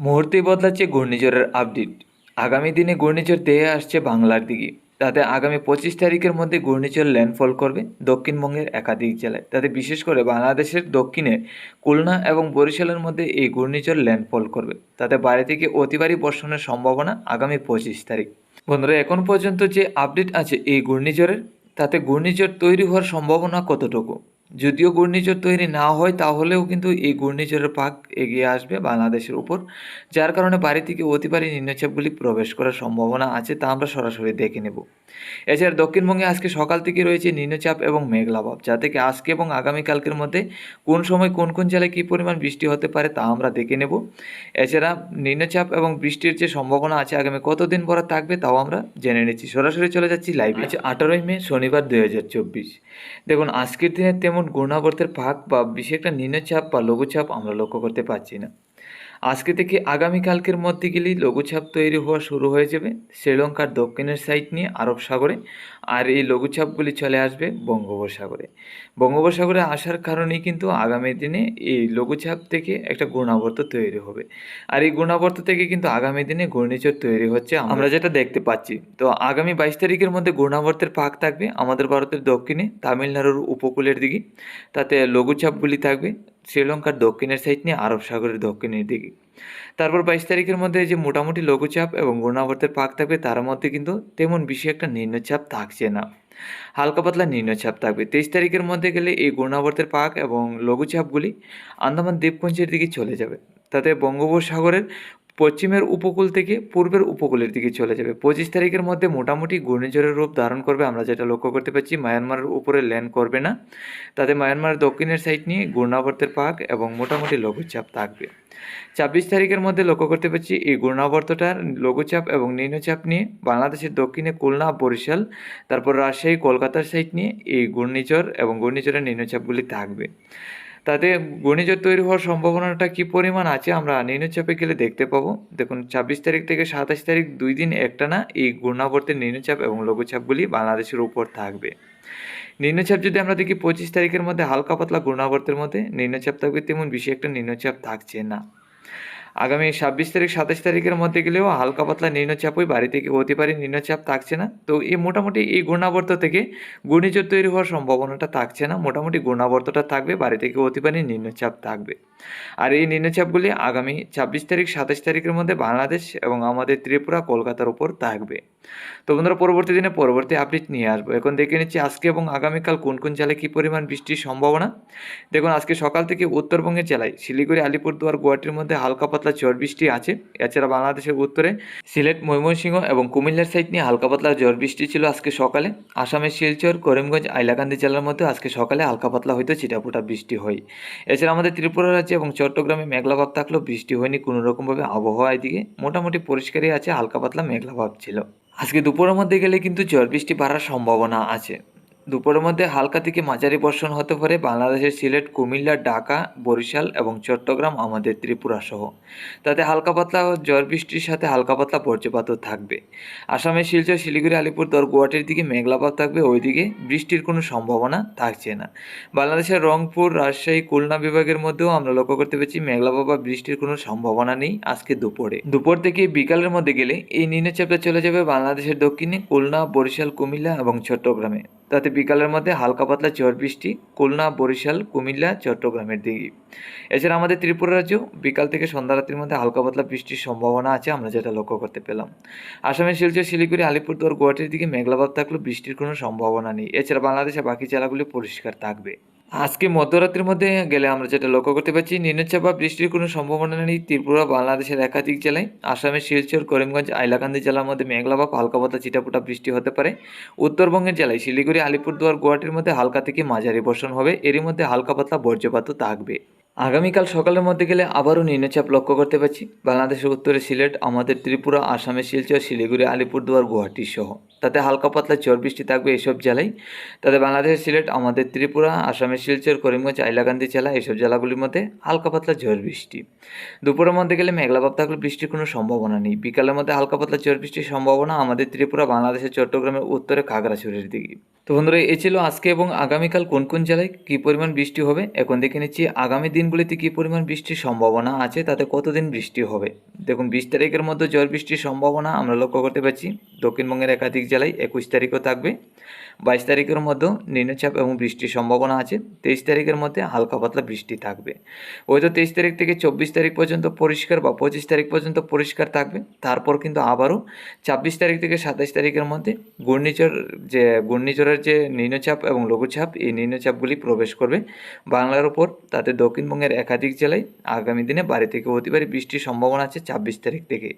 মুহূর্তেই বদলাচ্ছে ঘূর্ণিঝড়ের আপডেট। আগামী দিনে ঘূর্ণিঝড় দেহে আসছে বাংলার দিকে। তাতে আগামী পঁচিশ তারিখের মধ্যে ঘূর্ণিঝড় ল্যান্ডফল করবে দক্ষিণবঙ্গের একাধিক জেলায়। তাতে বিশেষ করে বাংলাদেশের দক্ষিণে খুলনা এবং বরিশালের মধ্যে এই ঘূর্ণিঝড় ল্যান্ডফল করবে। তাতে বাইরে থেকে অতিবারী বর্ষণের সম্ভাবনা আগামী পঁচিশ তারিখ। বন্ধুরা, এখন পর্যন্ত যে আপডেট আছে এই ঘূর্ণিঝড়ের, তাতে ঘূর্ণিঝড় তৈরি হওয়ার সম্ভাবনা কতটুকু? যদিও ঘূর্ণিঝড় তৈরি না হয়, তাহলেও কিন্তু এই ঘূর্ণিঝড়ের পাক এগিয়ে আসবে বাংলাদেশের উপর, যার কারণে বাড়ি থেকে অতিবারী নিম্নচাপগুলি প্রবেশ করার সম্ভাবনা আছে তা আমরা সরাসরি দেখে নেব। এছাড়া দক্ষিণবঙ্গে আজকে সকাল থেকে রয়েছে নিম্নচাপ এবং মেঘলাভাব, যা থেকে আজকে এবং আগামীকালকের মধ্যে কোন সময় কোন কোন জেলায় কী পরিমাণ বৃষ্টি হতে পারে তা আমরা দেখে নেব। এছাড়া নিম্নচাপ এবং বৃষ্টির যে সম্ভাবনা আছে আগামী কতদিন পরে থাকবে তাও আমরা জেনে নিচ্ছি। সরাসরি চলে যাচ্ছি লাইভে আঠারোই মে শনিবার দুই হাজার চব্বিশ। দেখুন, আজকের দিনে তেমন ঘূর্ণাবর্তের ভাগ বা বিশেষ একটা নিম্নচাপ বা লঘুচাপ আমরা লক্ষ্য করতে পারছি না। আজকে থেকে আগামীকালকের মধ্যে গেলেই লঘুচাপ তৈরি হওয়া শুরু হয়ে যাবে। শ্রীলঙ্কার দক্ষিণের সাইড নিয়ে আরব সাগরে আর এই লঘুচাপগুলি চলে আসবে বঙ্গোপসাগরে। বঙ্গোপসাগরে আসার কারণেই কিন্তু আগামী দিনে এই লঘুচাপ থেকে একটা ঘূর্ণাবর্ত তৈরি হবে। আর এই গুণাবর্ত থেকে কিন্তু আগামী দিনে ঘূর্ণিঝড় তৈরি হচ্ছে আমরা। যেটা দেখতে পাচ্ছি, তো আগামী বাইশ তারিখের মধ্যে ঘূর্ণাবর্তের পাক থাকবে আমাদের ভারতের দক্ষিণে, তামিলনাড়ুর উপকূলের দিকে। তাতে লঘুচাপগুলি থাকবে, শ্রীলঙ্কার দক্ষিণের সাইড নিয়ে, আরব সাগরের দক্ষিণের দিকে। তারপর বাইশ তারিখের মধ্যে যে মোটামুটি লঘুচাপ এবং ঘূর্ণাবর্তের পাক থাকবে, তার মধ্যে কিন্তু তেমন বেশি একটা নিম্নচাপ থাকছে না। হালকা পাতলা নিম্নচাপ থাকবে। তেইশ তারিখের মধ্যে গেলে এই ঘূর্ণাবর্তের পাক এবং লঘুচাপগুলি আন্দামান দ্বীপপুঞ্জের দিকে চলে যাবে। তাতে বঙ্গোপসাগরের পশ্চিমের উপকূল থেকে পূর্বের উপকূলের দিকে চলে যাবে। পঁচিশ তারিখের মধ্যে মোটামুটি ঘূর্ণিঝড়ের রূপ ধারণ করবে। আমরা যেটা লক্ষ্য করতে পারছি, মায়ানমারের উপরে ল্যান্ড করবে না। তাতে মায়ানমারের দক্ষিণের সাইড নিয়ে ঘূর্ণাবর্তের পাক এবং মোটামুটি লঘুচাপ থাকবে। ছাব্বিশ তারিখের মধ্যে লক্ষ্য করতে পারছি, এই ঘূর্ণাবর্তটার লঘুচাপ এবং নিম্নচাপ নিয়ে বাংলাদেশের দক্ষিণে খুলনা, বরিশাল, তারপর রাজশাহী, কলকাতার সাইড নিয়ে এই ঘূর্ণিঝড় এবং ঘূর্ণিঝড়ের নিম্নচাপগুলি থাকবে। তাতে ঘূর্ণিঝড় তৈরি হওয়ার সম্ভাবনাটা কি পরিমাণ আছে আমরা নিম্নচাপে গেলে দেখতে পাবো। দেখুন, ছাব্বিশ তারিখ থেকে সাতাশ তারিখ দুই দিন একটা না এই ঘূর্ণাবর্তের নিম্নচাপ এবং লঘুচাপগুলি বাংলাদেশের উপর থাকবে। নিম্নচাপ যদি আমরা দেখি, পঁচিশ তারিখের মধ্যে হালকা পাতলা ঘূর্ণাবর্তের মধ্যে নিম্নচাপ থাকবে, তেমন বেশি একটা নিম্নচাপ থাকছে না। আগামী ছাব্বিশ তারিখ, সাতাশ তারিখের মধ্যে গেলেও হালকা পাতলা ওই বাড়ি থেকে হতে পারে নিম্নচাপ থাকছে না। তো এই মোটামুটি এই গুণাবর্ত থেকে ঘূর্ণিঝড় তৈরি হওয়ার সম্ভাবনাটা থাকছে না। মোটামুটি গুণাবর্তটা থাকবে, বাড়ি থেকে হতে পারে নিম্নচাপ থাকবে। আর এই নিম্নচাপগুলি আগামী ছাব্বিশ তারিখ, সাতাশ তারিখের মধ্যে বাংলাদেশ এবং আমাদের ত্রিপুরা, কলকাতার উপর থাকবে। তো বন্ধুরা, পরবর্তী দিনে পরবর্তী আপডেট নিয়ে আসব। এখন দেখে নিচ্ছি আজকে এবং আগামীকাল কোন কোন জেলায় কী পরিমাণ বৃষ্টির সম্ভাবনা। দেখুন, আজকে সকাল থেকে উত্তরবঙ্গের জেলায় শিলিগুড়ি, আলিপুরদুয়ার, গুয়াহাটির মধ্যে হালকা পাতলা ঝড় বৃষ্টি আছে। এছাড়া বাংলাদেশের উত্তরে সিলেট, ময়মনসিংহ এবং কুমিল্লার সাইড নিয়ে হালকা পাতলা ঝড় বৃষ্টি ছিল আজকে সকালে। আসামের শিলচর, করিমগঞ্জ আইলাকান্দি জেলার মধ্যে আজকে সকালে হালকা পাতলা হয়তো চিটাপুটা বৃষ্টি হয়। এছাড়া আমাদের ত্রিপুরা রাজ্যে এবং চট্টগ্রামে মেঘলাভাব থাকলেও বৃষ্টি হয়নি। কোনো রকমভাবে আবহাওয়া এদিকে মোটামুটি পরিষ্কারই আছে, হালকা পাতলা মেঘলাভাব ছিল। আজকে দুপুরের মধ্যে গেলে কিন্তু ঝড় বৃষ্টি বাড়ার সম্ভাবনা আছে। দুপুরের মধ্যে হালকা থেকে মাঝারি বর্ষণ হতে পারে বাংলাদেশের সিলেট, কুমিল্লা, ঢাকা, বরিশাল এবং চট্টগ্রাম, আমাদের ত্রিপুরা সহ তাতে হালকা পাতলা ঝড় বৃষ্টির সাথে হালকা পাতলা বজ্রপাতও থাকবে। আসামের শিলচর, শিলিগুড়ি, আলিপুরদুয়ার, গুয়াহাটির দিকে মেঘলাভাব থাকবে, ওইদিকে বৃষ্টির কোনো সম্ভাবনা থাকছে না। বাংলাদেশের রংপুর, রাজশাহী, খুলনা বিভাগের মধ্যেও আমরা লক্ষ্য করতে পেরেছি মেঘলাভাব বা বৃষ্টির কোনো সম্ভাবনা নেই আজকে দুপুরে। দুপুর থেকে বিকালের মধ্যে গেলে এই নিম্নচাপটা চলে যাবে বাংলাদেশের দক্ষিণে, খুলনা, বরিশাল, কুমিল্লা এবং চট্টগ্রামে। তাতে বিকালের মধ্যে হালকা পাতলা ঝড় বৃষ্টি, খুলনা, বরিশাল, কুমিল্লা, চট্টগ্রামের দিকে। এছাড়া আমাদের ত্রিপুরা রাজ্যেও বিকাল থেকে সন্ধ্যা রাত্রির মধ্যে হালকা পাতলা বৃষ্টির সম্ভাবনা আছে, আমরা যেটা লক্ষ্য করতে পেলাম। আসামের শিলচর, শিলিগুড়ি, আলিপুরদুয়ার, গুয়াহাটির দিকে মেঘলাভাব থাকলেও বৃষ্টির কোনো সম্ভাবনা নেই। এছাড়া বাংলাদেশের বাকি জেলাগুলি পরিষ্কার থাকবে। আজকে মধ্যরাত্রির মধ্যে গেলে আমরা যেটা লক্ষ্য করতে পারছি, নিম্নচাপ বা বৃষ্টির কোনো সম্ভাবনা নেই ত্রিপুরা, বাংলাদেশের একাধিক জেলায়। আসামের শিলচর, করিমগঞ্জ আইলাকান্দি জেলার মধ্যে মেঘলা বা হালকা পাতা চিটাপুটা বৃষ্টি হতে পারে। উত্তরবঙ্গের জেলায় শিলিগুড়ি, আলিপুরদুয়ার, গুয়াহাটির মধ্যে হালকা থেকে মাঝারি বর্ষণ হবে। এরই মধ্যে হালকা পাতলা বজ্রপাতও থাকবে। আগামীকাল সকালের মধ্যে গেলে আবারও নিম্নচাপ লক্ষ্য করতে পারছি। বাংলাদেশের উত্তরে সিলেট, আমাদের ত্রিপুরা, আসামের শিলচর, শিলিগুড়ি, আলিপুরদুয়ার, গুয়াহাটি সহ। তাতে হালকা পাতলা ঝড় বৃষ্টি থাকবে এসব জেলায়। তাতে বাংলাদেশের সিলেট, আমাদের ত্রিপুরা, আসামের শিলচর, করিমগঞ্জ আইলাকান্দি জেলা এসব জেলাগুলির মধ্যে হালকা পাতলা ঝড় বৃষ্টি। দুপুরের মধ্যে গেলে মেঘলাভাব থাকলে বৃষ্টির কোনো সম্ভাবনা নেই। বিকালের মধ্যে হালকা পাতলা ঝড় বৃষ্টির সম্ভাবনা আমাদের ত্রিপুরা, বাংলাদেশের চট্টগ্রামের উত্তরে খাগড়াছড়ির দিকে। তো বন্ধুরা, এ ছিল আজকে এবং আগামীকাল কোন কোন জেলায় কী পরিমাণ বৃষ্টি হবে? এখন দেখে নিচ্ছি আগামী দিনগুলিতে কী পরিমাণ বৃষ্টির সম্ভাবনা আছে? তাতে কতদিন বৃষ্টি হবে? দেখুন, বিশ তারিখের মধ্যে ঝড় বৃষ্টির সম্ভাবনা আমরা লক্ষ্য করতে পারছি। দক্ষিণবঙ্গের একাধিক জেলায় একুশ তারিখও থাকবে। বাইশ তারিখের মধ্যেও নিম্নচাপ এবং বৃষ্টির সম্ভাবনা আছে। তেইশ তারিখের মধ্যে হালকা পাতলা বৃষ্টি থাকবে। হয়তো তেইশ তারিখ থেকে চব্বিশ তারিখ পর্যন্ত পরিষ্কার বা পঁচিশ তারিখ পর্যন্ত পরিষ্কার থাকবে। তারপর কিন্তু আবারও ছাব্বিশ তারিখ থেকে সাতাশ তারিখের মধ্যে ঘূর্ণিঝড় যে, ঘূর্ণিঝড়ের যে নিম্নচাপ এবং লঘুচাপ, এই নিম্নচাপগুলি প্রবেশ করবে। বাংলার উপর, তাতে দক্ষিণবঙ্গের একাধিক জেলায় আগামী দিনে বাড়ি থেকে অতি ভারী বৃষ্টির সম্ভাবনা আছে ছাব্বিশ তারিখ থেকে।